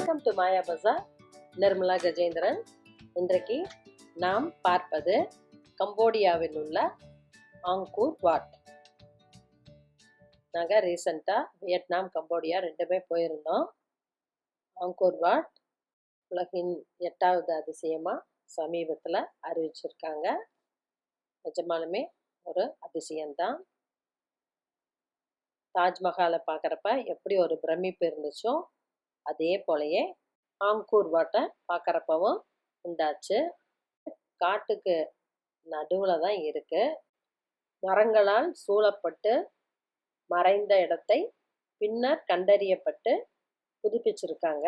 Welcome to Maya Bazaar Nirmala Gajendran இன்றைக்கு நாம் பார்ப்பது கம்போடியாவில் உள்ள ஆங்கூர் வாட். நாங்கள் ரீசண்டாக வியட்நாம் கம்போடியா ரெண்டுமே போயிருந்தோம். ஆங்கூர் வாட் உலகின் எட்டாவது அதிசயமாக சமீபத்தில் அறிவிச்சிருக்காங்க. நிஜமாலுமே ஒரு அதிசயம்தான். தாஜ்மஹாலை பார்க்குறப்ப எப்படி ஒரு பிரமிப்பு இருந்துச்சோ அதே போலயே ஆங்கூர் வாட்டை பார்க்குறப்பவும் உண்டாச்சு. காட்டுக்கு நடுவில் தான் இருக்கு. மரங்களால் சூழப்பட்டு மறைந்த இடத்தை பின்னர் கண்டறியப்பட்டு புதுப்பிச்சிருக்காங்க.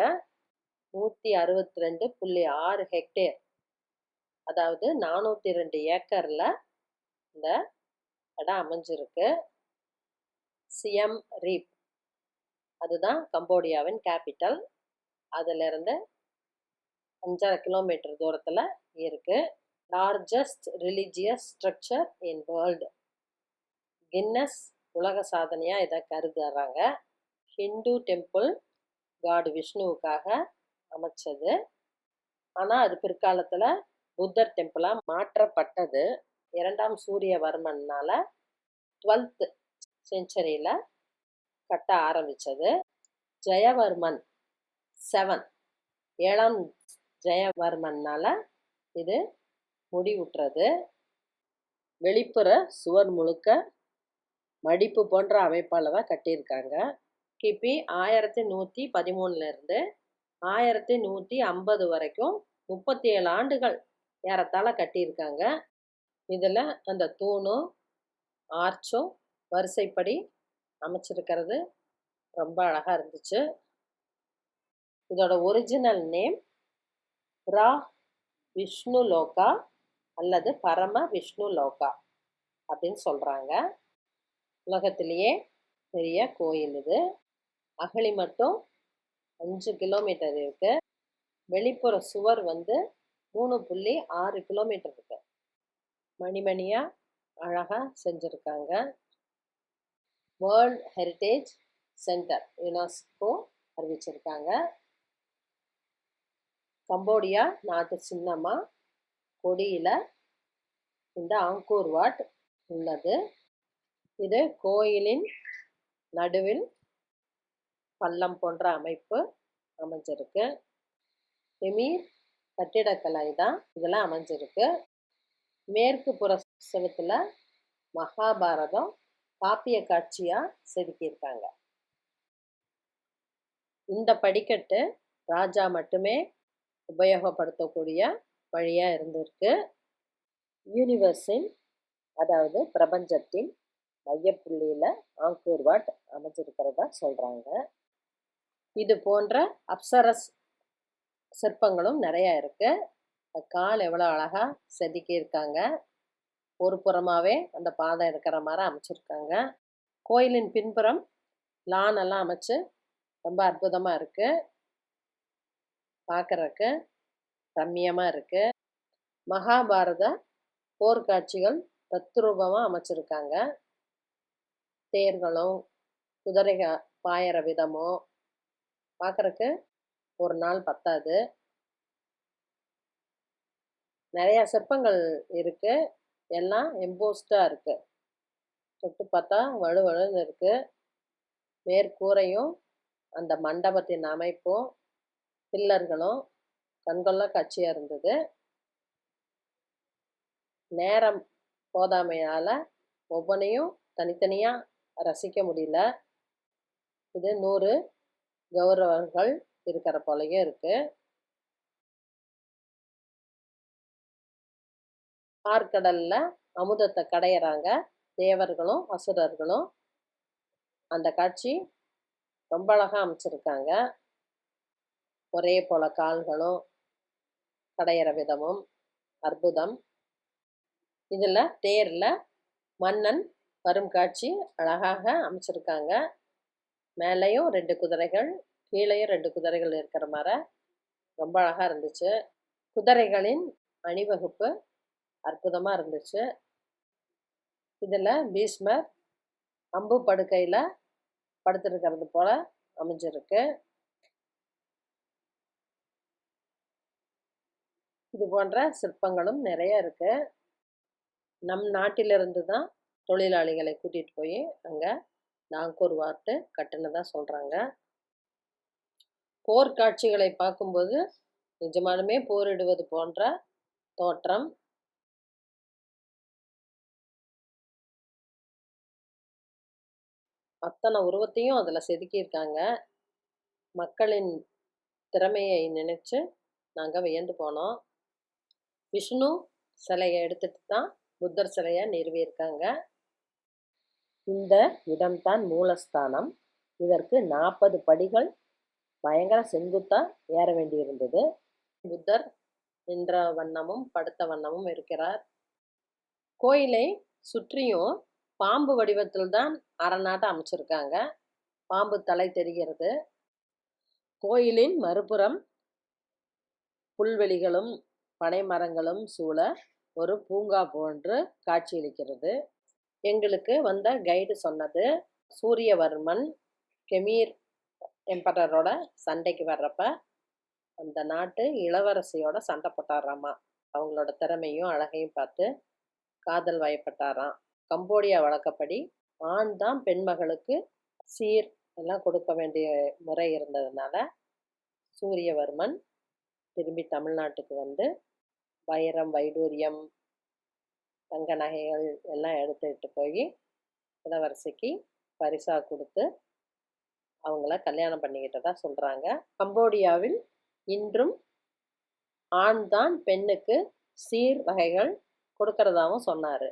நூற்றி அறுபத்தி ரெண்டு புள்ளி ஆறு ஹெக்டேர். அதாவது நானூற்றி ரெண்டு ஏக்கரில் இந்த இடம் அமைஞ்சிருக்கு. Siem Reap. அதுதான் கம்போடியாவின் கேபிட்டல் அதிலிருந்து அஞ்சரை கிலோமீட்டர் தூரத்தில் இருக்குது largest religious structure in world Guinness உலக சாதனையாக இதை கருதுறாங்க. ஹிந்து டெம்பிள் காட் விஷ்ணுவுக்காக அமைச்சது. ஆனால் அது பிற்காலத்தில் புத்தர் டெம்பிளாக மாற்றப்பட்டது. இரண்டாம் சூரியவர்மனால் டுவெல்த் செஞ்சுரியில் கட்ட ஆரம்பித்தது ஜெயவர்மன் செவன் ஏழாம் ஜெயவர்மன்னால் இது முடிவுற்றது. வெளிப்புற சுவர் முழுக்க மடிப்பு போன்ற அமைப்பால் தான் கட்டியிருக்காங்க. கிபி ஆயிரத்தி நூற்றி பதிமூணுலேருந்து ஆயிரத்தி நூற்றி ஐம்பது வரைக்கும் முப்பத்தி ஏழு ஆண்டுகள் ஏறத்தாழ கட்டியிருக்காங்க. இதில் அந்த தூணும் ஆர்ச்சும் வரிசைப்படி அமைச்சிருக்கிறது ரொம்ப அழகாக இருந்துச்சு. இதோட ஒரிஜினல் நேம் ரா விஷ்ணு லோகா அல்லது பரம விஷ்ணு லோகா அப்படின்னு சொல்கிறாங்க உலகத்திலேயே பெரிய கோயில் இது. அகழி மட்டும் அஞ்சு கிலோமீட்டர் இருக்குது வெளிப்புற சுவர் வந்து மூணு புள்ளி ஆறு கிலோமீட்டர் இருக்கு. மணிமணியாக அழகாக செஞ்சுருக்காங்க. வேர்ல்ட் ஹெரிட்டேஜ் சென்டர் யுனெஸ்கோ அறிவிச்சிருக்காங்க. கம்போடியா நாட்டு சின்னமாக கொடியில் இந்த ஆங்கூர் வாட் உள்ளது. இது கோயிலின் நடுவில் பள்ளம் போன்ற அமைப்பு அமைஞ்சிருக்கு. எமீர் கட்டிடக்கலை தான் இதெல்லாம் அமைஞ்சிருக்கு. மேற்கு புற செவத்தில் மகாபாரதம் காப்பிய காட்சியாக செதுக்கியிருக்காங்க. இந்த படிக்கட்டு ராஜா மட்டுமே உபயோகப்படுத்தக்கூடிய வழியாக இருந்திருக்கு. யூனிவர்ஸின் அதாவது பிரபஞ்சத்தின் மையப்புள்ளியில் ஆங்கூர் வாட் அமைஞ்சிருக்கிறதா சொல்கிறாங்க இது போன்ற அப்சரஸ் சிற்பங்களும் நிறையா இருக்குது கால் எவ்வளோ அழகாக செதுக்கியிருக்காங்க. ஒரு புறமாகவே அந்த பாதை இருக்கிற மாதிரி அமைச்சிருக்காங்க. கோயிலின் பின்புறம் லான் எல்லாம் அமைச்சு ரொம்ப அற்புதமாக இருக்குது பார்க்குறக்கு ரம்மியமாக இருக்குது மகாபாரத போர்க்காட்சிகள் தத்ரூபமாக அமைச்சிருக்காங்க. தேர்களும் குதிரைக பாயிற விதமும் பார்க்குறக்கு ஒரு நாள் பத்தாது. நிறையா சிற்பங்கள் இருக்குது எல்லாம் எம்போஸ்டாக இருக்குது தொட்டு பார்த்தா வலுவலுன்னு இருக்குது மேற்கூரையும் அந்த மண்டபத்தின் அமைப்பும் பில்லர்களும் கண்கொள்ள காட்சியாக இருந்தது. நேரம் போதாமையால் ஒவ்வொன்றையும் தனித்தனியாக ரசிக்க முடியல. இது நூறு கௌரவர்கள் இருக்கிற போலையும் இருக்குது ஆற்கடலில் அமுதத்தை கடையிறாங்க. தேவர்களும் அசுரர்களும் அந்த காட்சி ரொம்ப அழகாக அமைச்சிருக்காங்க. ஒரே போல கால்களும் கடையிற விதமும் அற்புதம். இதில் தேரில் மன்னன் வரும் காட்சி அழகாக அமைச்சிருக்காங்க. மேலேயும் ரெண்டு குதிரைகள் கீழேயும் ரெண்டு குதிரைகள் இருக்கிற மாதிரி ரொம்ப அழகாக இருந்துச்சு. குதிரைகளின் அணிவகுப்பு அற்புதமாக இருந்துச்சு. இதில் பீஷ்மர் அம்பு படுக்கையில் படுத்திருக்கிறது போல் அமைஞ்சிருக்கு. இது போன்ற சிற்பங்களும் நிறைய இருக்குது நம் நாட்டிலிருந்து தான் தொழிலாளிகளை கூட்டிகிட்டு போய் அங்கே நாங்கூர் வார்ட்டு கட்டுனதாக சொல்கிறாங்க போர்க்காட்சிகளை பார்க்கும்போது நிஜமானமே போரிடுவது போன்ற தோற்றம் அத்தனை உருவத்தையும் அதில் செதுக்கியிருக்காங்க. மக்களின் திறமையை நினச்சி நாங்கள் வியந்து போனோம். விஷ்ணு சிலையை எடுத்துட்டு தான் புத்தர் சிலையை நிறுவியிருக்காங்க. இந்த இடம்தான் மூலஸ்தானம். இதற்கு நாற்பது படிகள் பயங்கர செங்குத்தாக ஏற வேண்டியிருந்தது. புத்தர் நின்ற வண்ணமும் படுத்த வண்ணமும் இருக்கிறார். கோயிலை சுற்றியும் பாம்பு வடிவத்தில் தான் அரணாட்ட அமைச்சிருக்காங்க. பாம்பு தலை தெரிகிறது. கோயிலின் மறுபுறம் புல்வெளிகளும் பனை மரங்களும் சூழ ஒரு பூங்கா போன்று காட்சியளிக்கிறது. எங்களுக்கு வந்த கைடு சொன்னது சூரியவர்மன் கெமீர் எம்பரரோட சண்டைக்கு வர்றப்ப அந்த நாட்டு இளவரசியோட சண்டை போட்டாராமா. அவங்களோட திறமையும் அழகையும் பார்த்து காதல் வயப்பட்டாராம். கம்போடியா வழக்கப்படி ஆண் தான் பெண்மகளுக்கு சீர் எல்லாம் கொடுக்க வேண்டிய முறை இருந்ததுனால சூரியவர்மன் திரும்பி தமிழ்நாட்டுக்கு வந்து வைரம் வைடூரியம் தங்க நகைகள் எல்லாம் எடுத்துக்கிட்டு போய் இளவரசிக்கு பரிசாக கொடுத்து அவங்கள கல்யாணம் பண்ணிக்கிட்டதா சொல்கிறாங்க கம்போடியாவில் இன்றும் ஆண் தான் பெண்ணுக்கு சீர் வகைகள் கொடுக்கறதாகவும் சொன்னார்.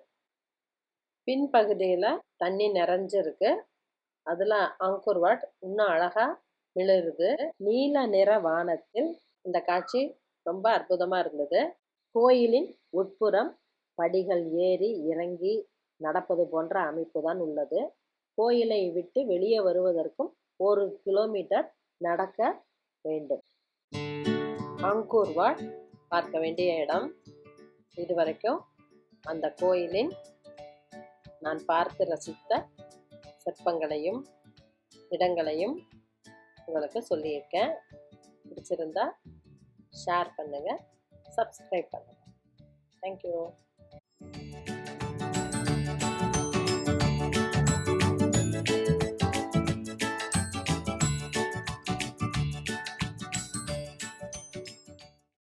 பின்பகுதியில் தண்ணி நிறைஞ்சிருக்கு. அதில் அங்குர்வாட் இன்னும் அழகாக மிளருது. நீல நிற வானத்தில் இந்த காட்சி ரொம்ப அற்புதமாக இருந்தது. கோயிலின் உட்புறம் படிகள் ஏறி இறங்கி நடப்பது போன்ற அமைப்பு தான் உள்ளது. கோயிலை விட்டு வெளியே வருவதற்கும் ஒரு கிலோமீட்டர் நடக்க வேண்டும். அங்கூர்வாட் பார்க்க வேண்டிய இடம் இதுவரைக்கும் அந்த கோயிலின் நான் பார்த்து ரசித்த சிற்பங்களையும் இடங்களையும் உங்களுக்கு சொல்லியிருக்கேன். பிடிச்சிருந்தா ஷேர் பண்ணுங்கள் சப்ஸ்கிரைப் பண்ணுங்கள் தேங்க்யூ